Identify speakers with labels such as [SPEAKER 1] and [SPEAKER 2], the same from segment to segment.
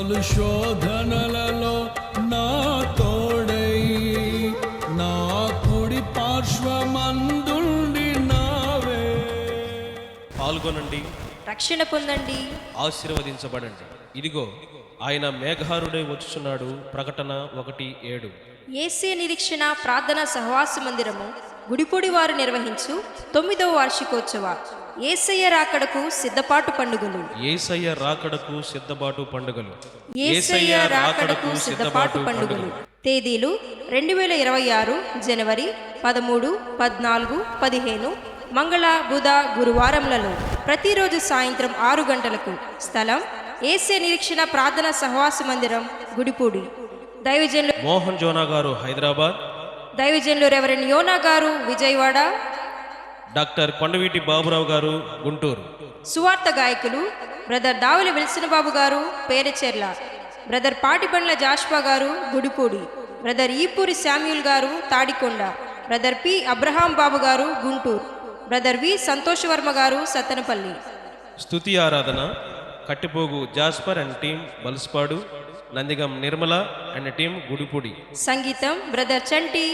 [SPEAKER 1] పలు శోధనలలో నా తోడై నా కుడి పార్శ్వమందుండి నావే.
[SPEAKER 2] పాల్గొనండి.
[SPEAKER 3] రక్షణ పొందండి.
[SPEAKER 2] ఆశీర్వదించబడండి. ఇదిగో ఆయన మేఘారుడై వచ్చుచున్నాడు. ప్రకటన ఒకటి ఏడు.
[SPEAKER 3] ఏసే నిరీక్షణ ప్రార్థన సహవాస మందిరము గుడిపొడి వారు నిర్వహించు తొమ్మిదవ వార్షికోత్సవ. ఏసయ్య రాకడకు సిద్ధపాటు పండుగలు.
[SPEAKER 2] ఏసయ్య రాకడకు సిద్ధపాటు పండుగలు.
[SPEAKER 3] ఏసయ్య రాకడకు సిద్ధపాటు పండుగలు. తేదీలు రెండు వేల ఇరవై ఆరు జనవరి పదమూడు పద్నాలుగు పదిహేను మంగళ బుధ గురువారములలో ప్రతిరోజు సాయంత్రం ఆరు గంటలకు స్థలం ఏసే నిరీక్షణ ప్రార్థన సహవాస మందిరం గుడిపూడి. దైవజనులు
[SPEAKER 2] మోహన్ జోనా గారు హైదరాబాద్.
[SPEAKER 3] దైవజనులు రెవరెండ్ యోనా గారు విజయవాడ
[SPEAKER 2] డాక్టర్ కొండవీటి బాబురావు గారు గుంటూరు.
[SPEAKER 3] సువార్త గాయకులు బ్రదర్ దావులి విల్సన్ బాబు గారు పేరచెర్ల. బ్రదర్ పాటిబండ్ల జాష్వా గారు గుడిపూడి. బ్రదర్ ఈపూరి శామ్యూల్ గారు Tadikonda. Brother P Abraham Babu గారు గుంటూరు. బ్రదర్ వి సంతోష్ వర్మ గారు సత్తెనపల్లి
[SPEAKER 2] స్తుతి ఆరాధన Kattipogu Jasper and team Balsupadu Nandigam Nirmala and team Gudipudi.
[SPEAKER 3] సంగీతం brother Chanti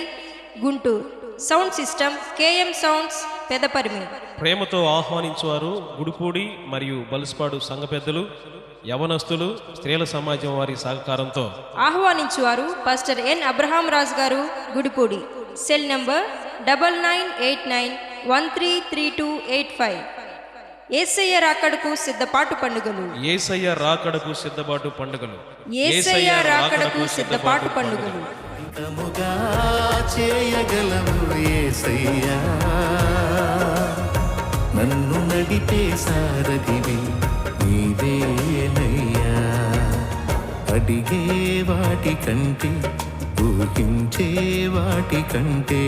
[SPEAKER 3] Guntur. Sound system KM sounds Pedaparimi.
[SPEAKER 2] ప్రేమతో ఆహ్వానించువారు గుడిపూడి మరియు బల్స్పాడు సంఘ పెద్దలు యవనస్తులు స్త్రీల సమాజం వారి సహకారంతో.
[SPEAKER 3] ఆహ్వానించువారు పాస్టర్ ఎన్ అబ్రహాం రాజు గారు Gudipudi. Cell number double nine eight nine one three three two eight five. Yesayya రాకడకు సిద్ధపాటు పండుగలు.
[SPEAKER 2] ఏసయ్య రాకడకు సిద్ధపాటు పండుగలు.
[SPEAKER 3] ఏసయ్య రాకడకు సిద్ధపాటు పండుగలు.
[SPEAKER 4] చేయగలవు ఏసయ్యా. నన్ను నడిపే సారథివి నీవేనయ్యా అడిగే వాటి కంటే ఊహించే వాటి కంటే